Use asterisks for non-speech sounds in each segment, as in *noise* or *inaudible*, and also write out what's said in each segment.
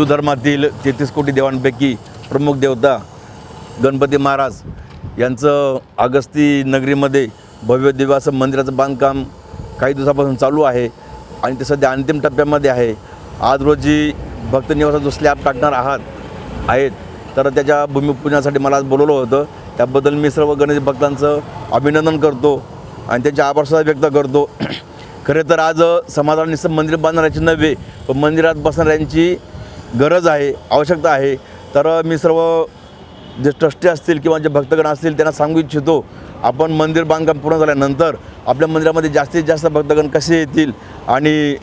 हिंदू धर्मातील तेहतीस कोटी देवांपैकी प्रमुख देवता गणपती महाराज यांचं अगस्ती नगरीमध्ये भव्य दिव्य असं मंदिराचं बांधकाम काही दिवसापासून चालू आहे आणि ते सध्या अंतिम टप्प्यामध्ये आहे. आज रोजी भक्त निवासात जो स्लॅब टाकणार आहात आहेत. तर त्याच्या भूमिपूजनासाठी मला आज बोलवलं होतं. त्याबद्दल मी सर्व गणेश भक्तांचं अभिनंदन करतो आणि त्यांचे आभारसुद्धा व्यक्त करतो. *clears throat* खरे तर आज समाजाला नुसतं मंदिर बांधणाऱ्याची नव्हे पण मंदिरात बसणाऱ्यांची गरज आहे आवश्यकता आहे. तर मी सर्व जे ट्रस्टी असतील किंवा जे भक्तगण असतील त्यांना सांगू इच्छितो आपण मंदिर बांधकाम पूर्ण झाल्यानंतर आपल्या मंदिरामध्ये जास्तीत जास्त भक्तगण कसे येतील आणि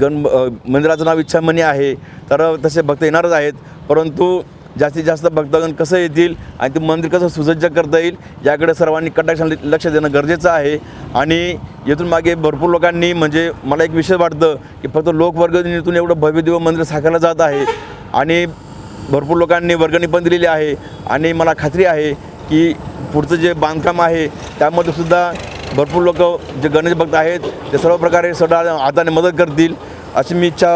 गण मंदिराचं नाव इच्छामणी आहे तर तसे भक्त येणारच आहेत. परंतु जास्तीत जास्त भक्तगण कसं येतील आणि ते मंदिर कसं सुसज्ज करता येईल याकडे सर्वांनी कटाक्षाने लक्ष देणं गरजेचं आहे. आणि येथून मागे भरपूर लोकांनी म्हणजे मला एक विषय वाटतं की फक्त लोकवर्गणीतून एवढं भव्य दिव्य मंदिर साकारलं जात आहे. आणि भरपूर लोकांनी वर्गणी पण दिलेली आहे. आणि मला खात्री आहे की पुढचं जे बांधकाम आहे त्यामध्ये सुद्धा भरपूर लोक जे गणेश भक्त आहेत ते सर्व प्रकारे सडा हाताने मदत करतील अशी मी इच्छा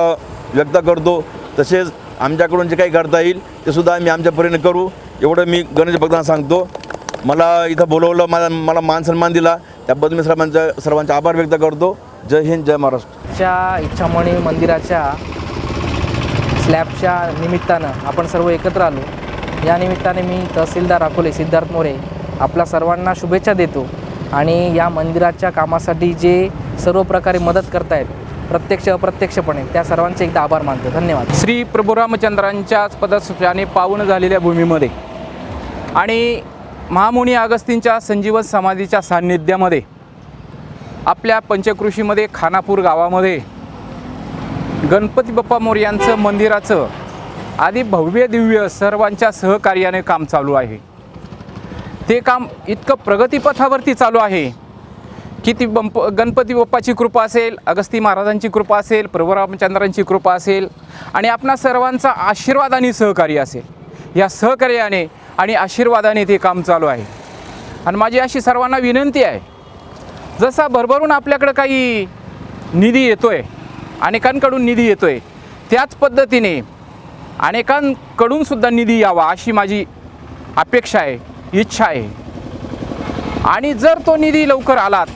व्यक्त करतो. तसेच आमच्याकडून जे काही करता येईल ते सुद्धा आम्ही आमच्या परीने करू. एवढं मी गणेश भक्तांना सांगतो. मला इथं बोलवलं मला मला मान सन्मान दिला. त्याबद्दल मी सर्वांचा सर्वांचे आभार व्यक्त करतो. जय हिंद जय महाराष्ट्र. च्या इच्छामणी मंदिराच्या स्लॅबच्या निमित्तानं आपण सर्व एकत्र आलो. या निमित्ताने मी तहसीलदार अकोले सिद्धार्थ मोरे आपल्या सर्वांना शुभेच्छा देतो आणि या मंदिराच्या कामासाठी जे सर्व प्रकारे मदत करतायत प्रत्यक्ष अप्रत्यक्षपणे त्या सर्वांचे एकदा आभार मानतो. धन्यवाद. श्री प्रभू रामचंद्रांच्याच पदस्पर्शाने पावन झालेल्या भूमीमध्ये आणि महामुनी अगस्तींच्या संजीवन समाधीच्या सान्निध्यामध्ये आपल्या पंचकृषीमध्ये खानापूर गावामध्ये गणपती बाप्पा मोर्यांचं मंदिराचं आधी भव्य दिव्य सर्वांच्या सहकार्याने काम चालू आहे. ते काम इतकं प्रगतीपथावरती चालू आहे की ती बंप गणपती बाप्पाची कृपा असेल अगस्ती महाराजांची कृपा असेल प्रभू रामचंद्रांची कृपा असेल आणि आपणा सर्वांचा आशीर्वाद आणि सहकार्य असेल. या सहकार्याने आणि आशीर्वादाने ते काम चालू आहे. आणि माझी अशी सर्वांना विनंती आहे जसा भरभरून आपल्याकडं काही निधी येतो आहे अनेकांकडून निधी येतो आहे त्याच पद्धतीने अनेकांकडून सुद्धा निधी यावा अशी माझी अपेक्षा आहे इच्छा आहे. आणि जर तो निधी लवकर आलात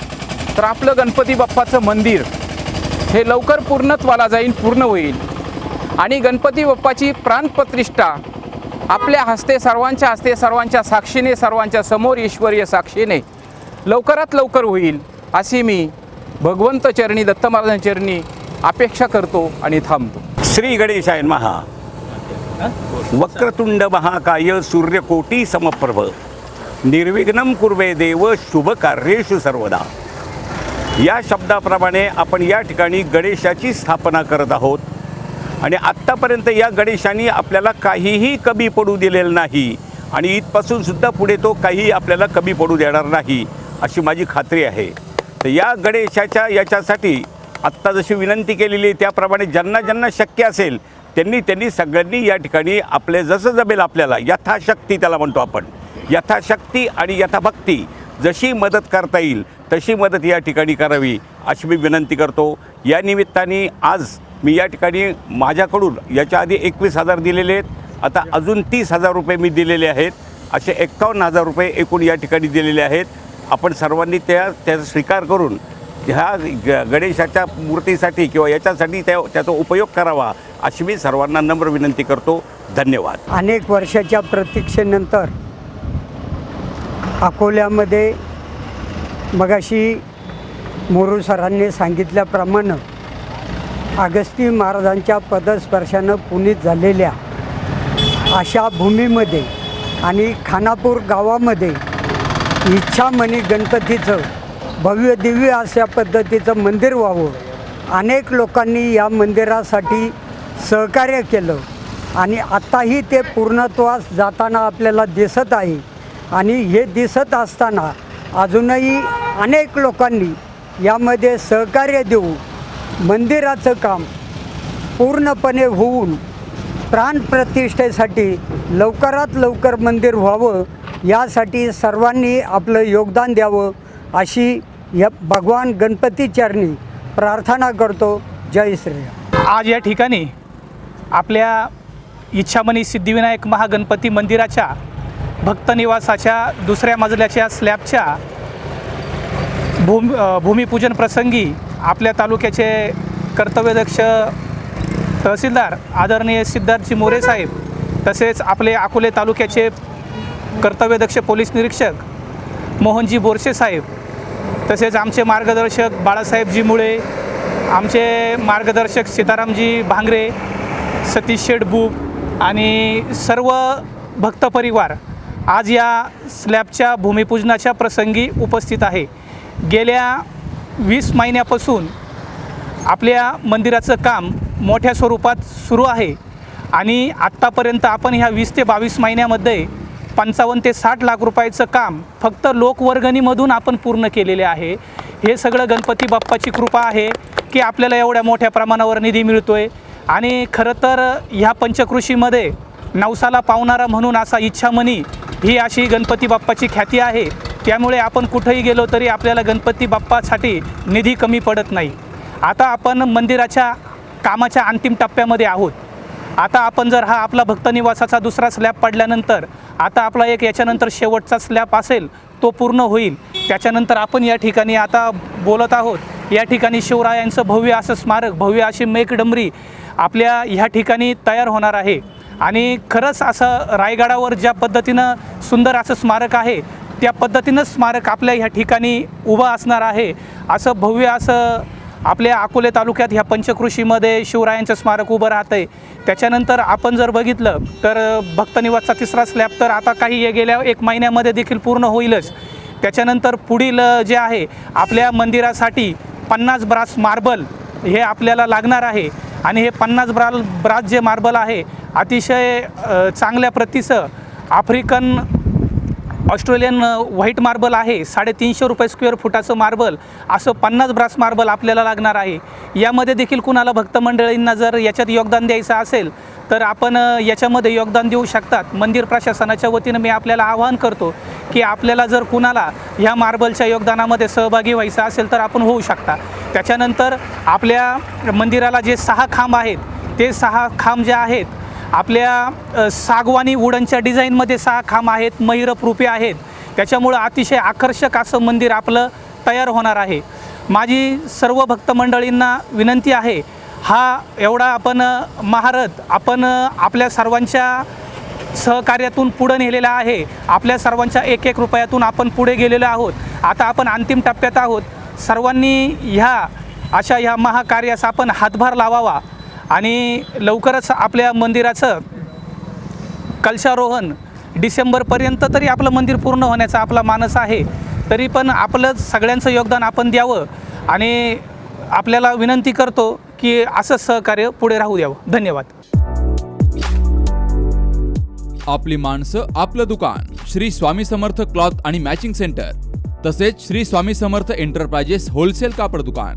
तर आपलं गणपती बाप्पाचं मंदिर हे लवकर पूर्णत्वाला जाईल पूर्ण होईल. आणि गणपती बाप्पाची प्राणप्रतिष्ठा आपल्या हस्ते सर्वांच्या हस्ते सर्वांच्या साक्षीने सर्वांच्या समोर ईश्वरीय साक्षीने लवकरात लवकर होईल अशी मी भगवंत चरणी दत्त महाराजांच्या चरणी अपेक्षा करतो आणि थांबतो. श्री गणेशाय महा वक्रतुंड महाकाय सूर्यकोटी समप्रभ निर्विघ्नम कुर्वे देव शुभ कार्येषु सर्वदा. या शब्दाप्रमाणे आपण या ठिकाणी गणेशाची स्थापना करत आहोत. आणि आत्तापर्यंत या गणेशाने आपल्याला काहीही कमी पडू दिलेलं नाही. आणि इथपासून सुद्धा पुढे तो काही आपल्याला कमी पडू देणार नाही अशी माझी खात्री आहे. तर या गणेशाच्या याच्यासाठी आत्ता जशी विनंती केलेली आहे त्याप्रमाणे ज्यांना ज्यांना शक्य असेल त्यांनी त्यांनी सगळ्यांनी या ठिकाणी आपले जसं जमेल आपल्याला यथाशक्ती त्याला म्हणतो आपण. यथाशक्ती आणि यथाभक्ती जशी मदत करता येईल तशी मदत या ठिकाणी करावी अशी मी विनंती करतो. या निमित्ताने आज मी या ठिकाणी माझ्याकडून याच्या आधी एकवीस हजार दिलेले आहेत. आता अजून तीस हजार रुपये मी दिलेले आहेत. असे एक्कावन्न हजार रुपये एकूण या ठिकाणी दिलेले आहेत. आपण सर्वांनी त्या त्याचा स्वीकार करून ह्या ग गणेशाच्या मूर्तीसाठी किंवा याच्यासाठी त्या त्याचा उपयोग करावा अशी मी सर्वांना नम्र विनंती करतो. धन्यवाद. अनेक वर्षाच्या प्रतीक्षेनंतर अकोल्यामध्ये मगाशी मोरू सरांनी सांगितल्याप्रमाणे अगस्ती महाराजांच्या पदस्पर्शानं पुनीत झालेल्या अशा भूमीमध्ये आणि खानापूर गावामध्ये इच्छामणी गणपतीचं भव्य दिव्य अशा पद्धतीचं मंदिर व्हावं. अनेक लोकांनी या मंदिरासाठी सहकार्य केलं आणि आत्ताही ते पूर्णत्वास जाताना आपल्याला दिसत आहे. आणि हे दिसत असताना अजूनही अनेक लोकांनी यामध्ये सहकार्य देऊ मंदिराचं काम पूर्णपणे होऊन प्राणप्रतिष्ठेसाठी लवकरात लवकर मंदिर व्हावं यासाठी सर्वांनी आपलं योगदान द्यावं अशी या भगवान गणपती चरणी प्रार्थना करतो. जय श्रीराम. आज या ठिकाणी आपल्या इच्छामणी सिद्धिविनायक महागणपती मंदिराच्या भक्तनिवासाच्या दुसऱ्या मजल्याच्या स्लॅबच्या भूमी भूमिपूजन प्रसंगी आपल्या तालुक्याचे कर्तव्यदक्ष तहसीलदार आदरणीय सिद्धार्थजी मोरे साहेब तसेच आपले अकोले तालुक्याचे कर्तव्यदक्ष पोलीस निरीक्षक मोहनजी बोरसे साहेब तसेच आमचे मार्गदर्शक बाळासाहेबजी मुळे आमचे मार्गदर्शक सीतारामजी भांगरे सतीश शेठ बुब आणि सर्व भक्त परिवार आज या स्लॅबच्या भूमिपूजनाच्या प्रसंगी उपस्थित आहे. गेल्या वीस महिन्यापासून आपल्या मंदिराचं काम मोठ्या स्वरूपात सुरू आहे. आणि आत्तापर्यंत आपण ह्या वीस ते बावीस महिन्यामध्ये पंचावन्न ते साठ लाख रुपयाचं काम फक्त लोकवर्गणीमधून आपण पूर्ण केलेले आहे. हे सगळं गणपती बाप्पाची कृपा आहे की आपल्याला एवढ्या मोठ्या प्रमाणावर निधी मिळतो आहे आणि खरं तर ह्या पंचकृषीमध्ये नवसाला पावणारा म्हणून असा इच्छामणी ही अशी गणपती बाप्पाची ख्याती आहे. त्यामुळे आपण कुठंही गेलो तरी आपल्याला गणपती बाप्पासाठी निधी कमी पडत नाही. आता आपण मंदिराच्या कामाच्या अंतिम टप्प्यामध्ये आहोत. आता आपण जर हा आपला भक्तनिवासाचा दुसरा स्लॅब पडल्यानंतर आता आपला एक याच्यानंतर शेवटचा स्लॅब असेल तो पूर्ण होईल. त्याच्यानंतर आपण या ठिकाणी आता बोलत आहोत. या ठिकाणी शिवरायांचं भव्य असं स्मारक भव्य अशी मेघडंबरी आपल्या ह्या ठिकाणी तयार होणार आहे. आणि खरंच असं रायगडावर ज्या पद्धतीनं सुंदर असं स्मारक आहे त्या पद्धतीनं स्मारक आपल्या ह्या ठिकाणी उभं असणार आहे. असं भव्य असं आपल्या अकोले तालुक्यात ह्या पंचकृषीमध्ये शिवरायांचं स्मारक उभं राहतं आहे त्याच्यानंतर आपण जर बघितलं तर भक्तनिवासचा तिसरा स्लॅब तर आता काही गेल्या एक महिन्यामध्ये देखील पूर्ण होईलच. त्याच्यानंतर पुढील जे आहे आपल्या मंदिरासाठी पन्नास ब्रास मार्बल हे आपल्याला लागणार आहे. आणि हे पन्नास ब्राल ब्रास जे मार्बल आहे अतिशय चांगल्या प्रतीचं आफ्रिकन ऑस्ट्रेलियन व्हाईट मार्बल आहे. साडेतीनशे रुपये स्क्वेअर फुटाचं मार्बल असं पन्नास ब्रास मार्बल आपल्याला लागणार आहे. यामध्ये देखील कुणाला भक्त मंडळींना जर याच्यात योगदान द्यायचं असेल तर आपण याच्यामध्ये योगदान देऊ शकतात. मंदिर प्रशासनाच्या वतीनं मी आपल्याला आवाहन करतो की आपल्याला जर कुणाला ह्या मार्बलच्या योगदानामध्ये सहभागी व्हायचं असेल तर आपण होऊ शकता. त्याच्यानंतर आपल्या मंदिराला जे सहा खांब आहेत ते सहा खांब जे आहेत आपल्या सागवानी वुडनच्या डिझाईनमध्ये सहा खांब आहेत मयूरप रूपे आहेत. त्याच्यामुळं अतिशय आकर्षक असं मंदिर आपलं तयार होणार आहे. माझी सर्व भक्त मंडळींना विनंती आहे हा एवढा आपण महारथ आपण आपल्या सर्वांच्या सहकार्यातून पुढं नेलेला आहे. आपल्या सर्वांच्या एक एक रुपयातून आपण पुढे गेलेलो आहोत. आता आपण अंतिम टप्प्यात आहोत. सर्वांनी ह्या अशा ह्या महाकार्यास आपण हातभार लावावा. आणि लवकरच आपल्या मंदिराचं कलशारोहण डिसेंबरपर्यंत तरी आपलं मंदिर पूर्ण होण्याचा आपला मानस आहे. तरी पण आपलं सगळ्यांचं योगदान आपण द्यावं आणि आपल्याला विनंती करतो की असं सहकार्य पुढे राहू द्यावं. धन्यवाद. आपली माणसं आपलं दुकान श्री स्वामी समर्थ क्लॉथ आणि मॅचिंग सेंटर तसेच श्री स्वामी समर्थ एंटरप्राइजेस होलसेल कापड दुकान.